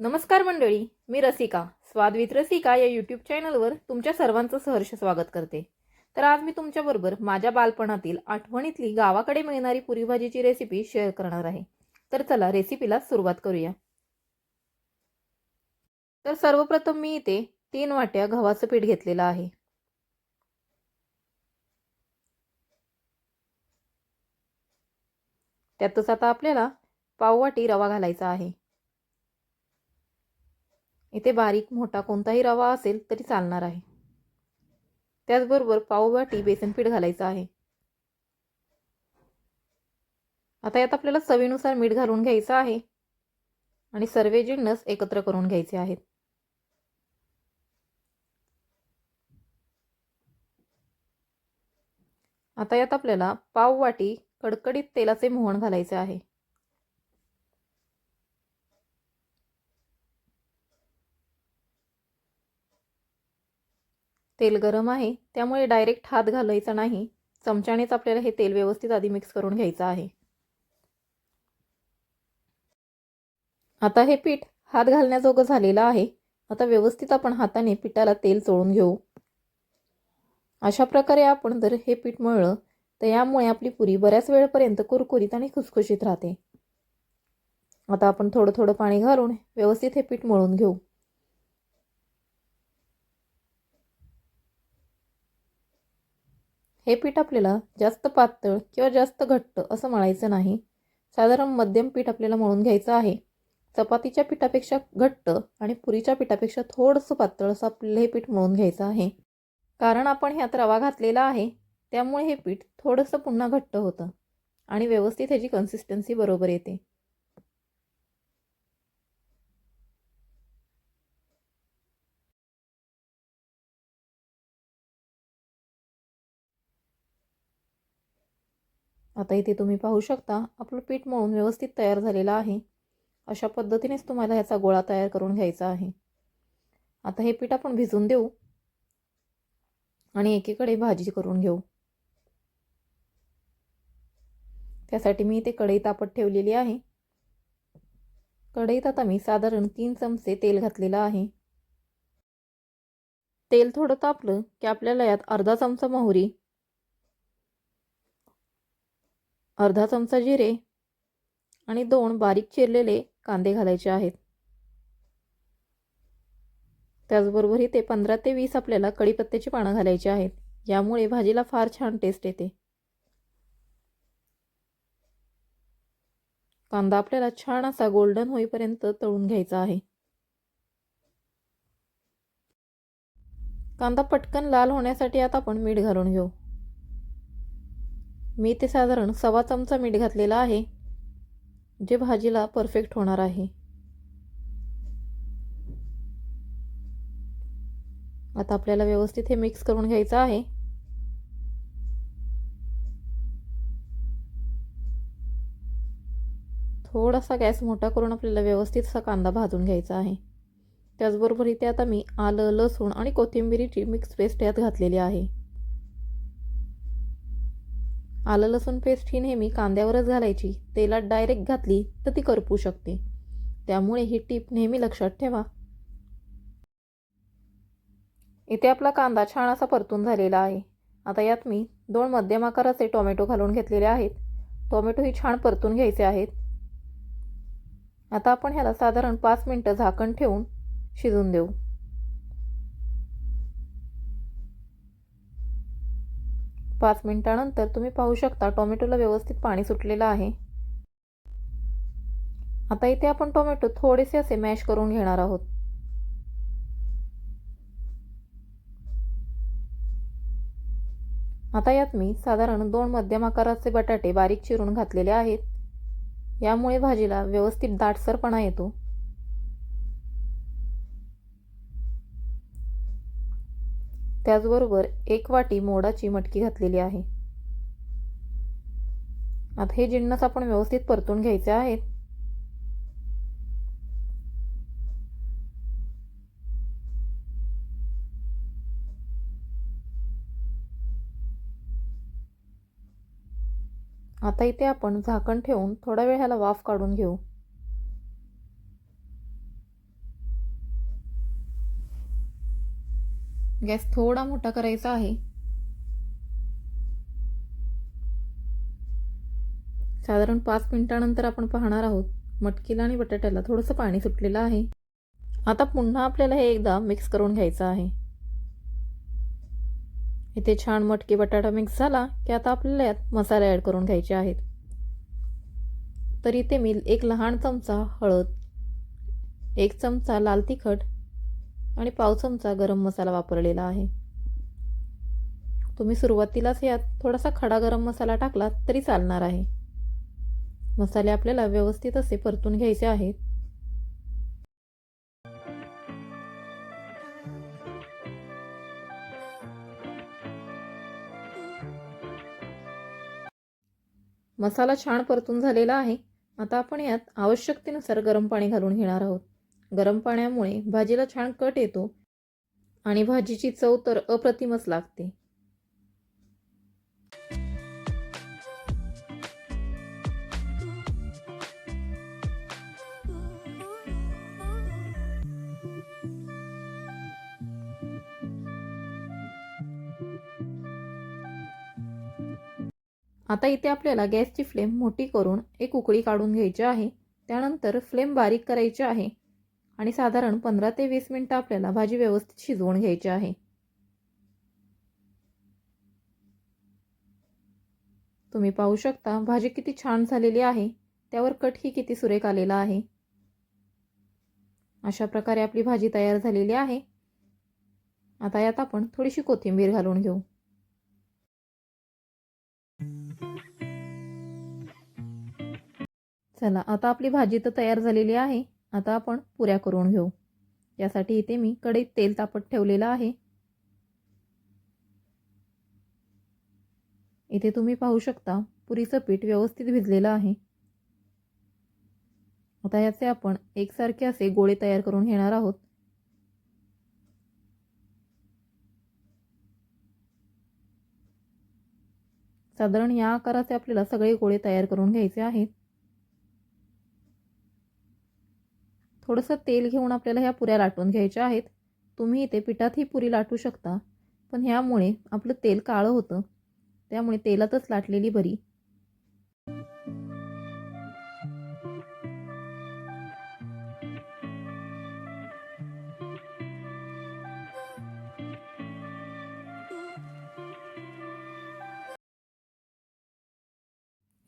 नमस्कार मंडळी मी रसिका स्वाद विथ रसिका या यूट्यूब चॅनलवर तुमच्या सर्वांचं सहर्ष स्वागत करते. तर आज मी तुमच्याबरोबर माझ्या बालपणातील आठवणीतली गावाकडे मिळणारी पुरी भाजीची रेसिपी शेअर करणार आहे. तर चला रेसिपीला सुरुवात करूया. तर सर्वप्रथम मी इथे तीन वाट्या गव्हाचं पीठ घेतलेलं आहे. त्यातच आता आपल्याला पाववाटी रवा घालायचा आहे. इथे बारीक मोठा कोणताही रवा असेल तरी चालणार आहे. त्याचबरोबर पावभाटी बेसनपीठ घालायचं आहे. आता यात आपल्याला चवीनुसार मीठ घालून घ्यायचं आहे आणि सर्व जिन्नस एकत्र करून घ्यायचे आहेत. आता यात आपल्याला पाव वाटी कडकडीत तेलाचे मोहन घालायचे आहे. तेल गरम आहे त्यामुळे डायरेक्ट हात घालायचा नाही. चमच्यानेच आपल्याला हे तेल व्यवस्थित आधी मिक्स करून घ्यायचं आहे. आता हे पीठ हात घालण्याजोगं झालेलं आहे. आता व्यवस्थित आपण हाताने पिठाला तेल चोळून घेऊ. अशा प्रकारे आपण जर हे पीठ मळलं तर यामुळे आपली पुरी बऱ्याच वेळपर्यंत कुरकुरीत आणि खुसखुशीत राहते. आता आपण थोडं थोडं पाणी घालून व्यवस्थित हे पीठ मळून घेऊ. हे पीठ आपल्याला जास्त पातळ किंवा जास्त घट्ट असं मळायचं नाही. साधारण मध्यम पीठ आपल्याला मळून घ्यायचं आहे. चपातीच्या पिठापेक्षा घट्ट आणि पुरीच्या पिठापेक्षा थोडंसं पातळ असं आपल्याला हे पीठ मळून घ्यायचं आहे. कारण आपण ह्यात रवा घातलेला आहे त्यामुळे हे पीठ थोडंसं पुन्हा घट्ट होतं आणि व्यवस्थित ह्याची कन्सिस्टन्सी बरोबर येते. आता इथे तुम्ही पाहू शकता आपलं पीठ मळून व्यवस्थित तयार झालेलं आहे. अशा पद्धतीनेच तुम्हाला ह्याचा गोळा तयार करून घ्यायचा आहे. आता हे पीठ आपण भिजून देऊ आणि एकीकडे भाजी करून घेऊ. त्यासाठी मी इथे कढई तापत ठेवलेली आहे. कढईत आता मी साधारण तीन चमचे तेल घातलेलं आहे. तेल थोडं तापलं की आपल्याला यात अर्धा चमचा मोहरी अर्धा चमचा जिरे आणि दोन बारीक चिरलेले कांदे घालायचे आहेत. त्याचबरोबर इथे पंधरा ते वीस आपल्याला कढीपत्त्याची पानं घालायची आहेत. यामुळे भाजीला फार छान टेस्ट येते. कांदा आपल्याला छान असा गोल्डन होईपर्यंत तळून घ्यायचा आहे. कांदा पटकन लाल होण्यासाठी आता आपण मीठ घालून घेऊ. मी ते साधारण सव्वा चमचा मीठ घातलेला आहे जे भाजीला परफेक्ट होणार आहे. आता आपल्याला व्यवस्थित हे मिक्स करून घ्यायचं आहे. थोडासा गॅस मोठा करून आपल्याला व्यवस्थित असा कांदा भाजून घ्यायचा आहे. त्याचबरोबर इथे आता मी आलं लसूण आणि कोथिंबिरीची मिक्स पेस्ट यात घातलेली आहे. आलं लसूण पेस्ट ही नेहमी कांद्यावरच घालायची. तेलात डायरेक्ट घातली तर ती करपू शकते. त्यामुळे ही टीप नेहमी लक्षात ठेवा. इथे आपला कांदा छान असा परतून झालेला आहे. आता यात मी दोन मध्यम आकाराचे टोमॅटो घालून घेतलेले आहेत. टोमॅटो ही छान परतून घ्यायचे आहेत. आता आपण ह्याला साधारण पाच मिनटं झाकण ठेवून शिजून देऊ. पाच मिनिटानंतर तुम्ही पाहू शकता टोमॅटोला व्यवस्थित पाणी सुटलेलं आहे. आता इथे आपण टोमॅटो थोडेसे असे मॅश करून घेणार आहोत. आता यात मी साधारण दोन मध्यम आकाराचे बटाटे बारीक चिरून घातलेले आहेत. यामुळे भाजीला व्यवस्थित दाटसरपणा येतो. त्याचबरोबर एक वाटी मोडाची मटकी घातलेली आहे. आता हे जिन्नस आपण व्यवस्थित परतून घ्यायचे आहेत. आता इथे आपण झाकण ठेवून थोडा वेळ ह्याला वाफ काढून घेऊ. गॅस थोडा मोठा करायचा आहे. साधारण पाच मिनिटानंतर आपण पाहणार आहोत. मटकीला आणि बटाट्याला थोडंसं पाणी सुटलेलं आहे. आता पुन्हा आपल्याला हे एकदा मिक्स करून घ्यायचं आहे. इथे छान मटकी बटाटा मिक्स झाला की आता आपल्याला यात मसाले ॲड करून घ्यायचे आहेत. तर इथे मी एक लहान चमचा हळद एक चमचा लाल तिखट आणि पाव चमचा गरम मसाला वापरलेला आहे. तुम्ही सुरुवातीलाच यात थोडासा खडा गरम मसाला टाकला तरी चालणार आहे. मसाले आपल्याला व्यवस्थित असे परतून घ्यायचे आहेत. मसाला छान परतून झालेला आहे. आता आपण यात आवश्यकतेनुसार गरम पाणी घालून घेणार आहोत. गरम पाण्यामुळे भाजीला छान कट येतो आणि भाजीची चव तर अप्रतिमच लागते. आता इथे आपल्याला गॅसची फ्लेम मोठी करून एक उकळी काढून घ्यायची आहे. त्यानंतर फ्लेम बारीक करायची आहे. आणि साधारण पंधरा ते वीस मिनटं आपल्याला भाजी व्यवस्थित शिजवून घ्यायची आहे. तुम्ही पाहू शकता भाजी किती छान झालेली आहे. त्यावर कटही किती सुरेख आलेला आहे. अशा प्रकारे आपली भाजी तयार झालेली आहे. आता यात आपण थोडीशी कोथिंबीर घालून घेऊ. चला आता आपली भाजी तर तयार झालेली आहे. आता आपण पुऱ्या करून घेऊ. यासाठी इथे मी कढईत तेल तापत ठेवलेलं आहे. इथे तुम्ही पाहू शकता पुरीचं पीठ व्यवस्थित भिजलेलं आहे. आता याचे आपण एकसारखे असे गोळे तयार करून घेणार आहोत. साधारण या आकाराचे आपल्याला सगळे गोळे तयार करून घ्यायचे आहेत. थोडंसं तेल घेऊन आपल्याला ह्या पुऱ्या लाटून घ्यायच्या आहेत. तुम्ही इथे पिठातही पुरी लाटू शकता. पण ह्यामुळे आपलं तेल काळं होतं. त्यामुळे तेलातच लाटलेली बरी.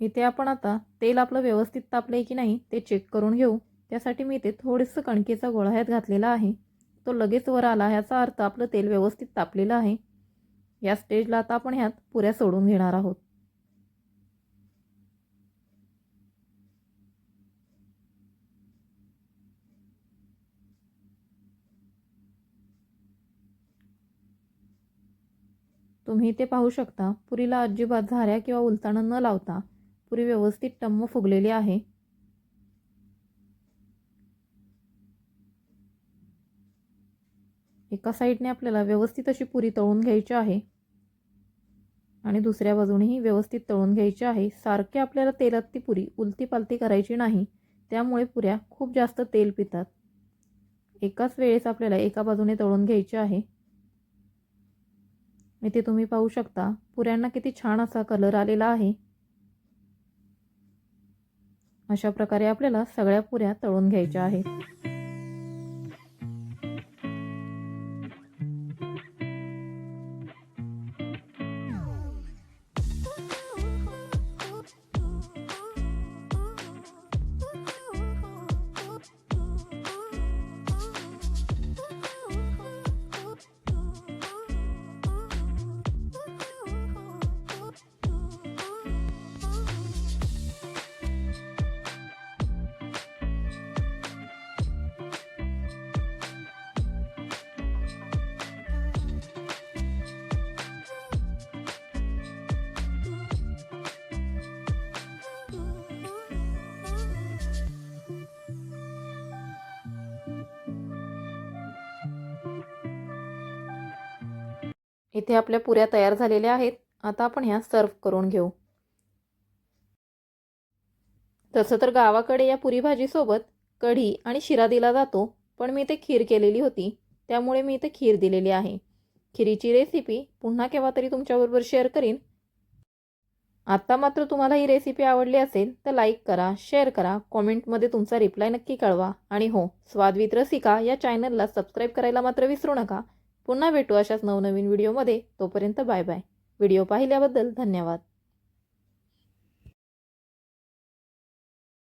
इथे आपण आता तेल आपलं व्यवस्थित तापलंय की नाही ते चेक करून घेऊ. त्यासाठी मी इथे थोडंसं कणकेचा गोळा ह्यात घातलेला आहे. तो लगेच वर आला ह्याचा अर्थ आपलं तेल व्यवस्थित तापलेलं आहे. या स्टेजला आता आपण ह्यात पुऱ्या सोडून घेणार आहोत. तुम्ही ते पाहू शकता पुरीला अजिबात झाऱ्या किंवा उलताणं न लावता पुरी व्यवस्थित टम्म फुगलेली आहे. एका साईडने आपल्याला व्यवस्थित अशी पुरी तळून घ्यायची आहे. आणि दुसऱ्या बाजूनेही व्यवस्थित तळून घ्यायची आहे. सारखे आपल्याला तेलात ती पुरी उलती पालती करायची नाही. त्यामुळे पुऱ्या खूप जास्त तेल पितात. एकाच वेळेस आपल्याला एका बाजूने तळून घ्यायची आहे. इथे तुम्ही पाहू शकता पुऱ्यांना किती छान असा कलर आलेला आहे. अशा प्रकारे आपल्याला सगळ्या पुऱ्या तळून घ्यायच्या आहेत. इथे आपल्या पुऱ्या तयार झालेल्या आहेत. आता आपण ह्या सर्व करून घेऊ. तसं तर गावाकडे या पुरी भाजीसोबत कढी आणि शिरा दिला जातो पण मी ते खीर केलेली होती त्यामुळे मी इथे खीर दिलेली आहे. खिरीची रेसिपी पुन्हा केव्हा तरी तुमच्याबरोबर शेअर करीन. आत्ता मात्र तुम्हाला ही रेसिपी आवडली असेल तर लाईक करा शेअर करा कॉमेंटमध्ये तुमचा रिप्लाय नक्की कळवा. आणि हो स्वादवित्र रसिका या चॅनलला सबस्क्राईब करायला मात्र विसरू नका. पुन्हा भेटू अशाच नवनवीन व्हिडिओमध्ये. तोपर्यंत बाय बाय. व्हिडिओ पाहिल्याबद्दल धन्यवाद.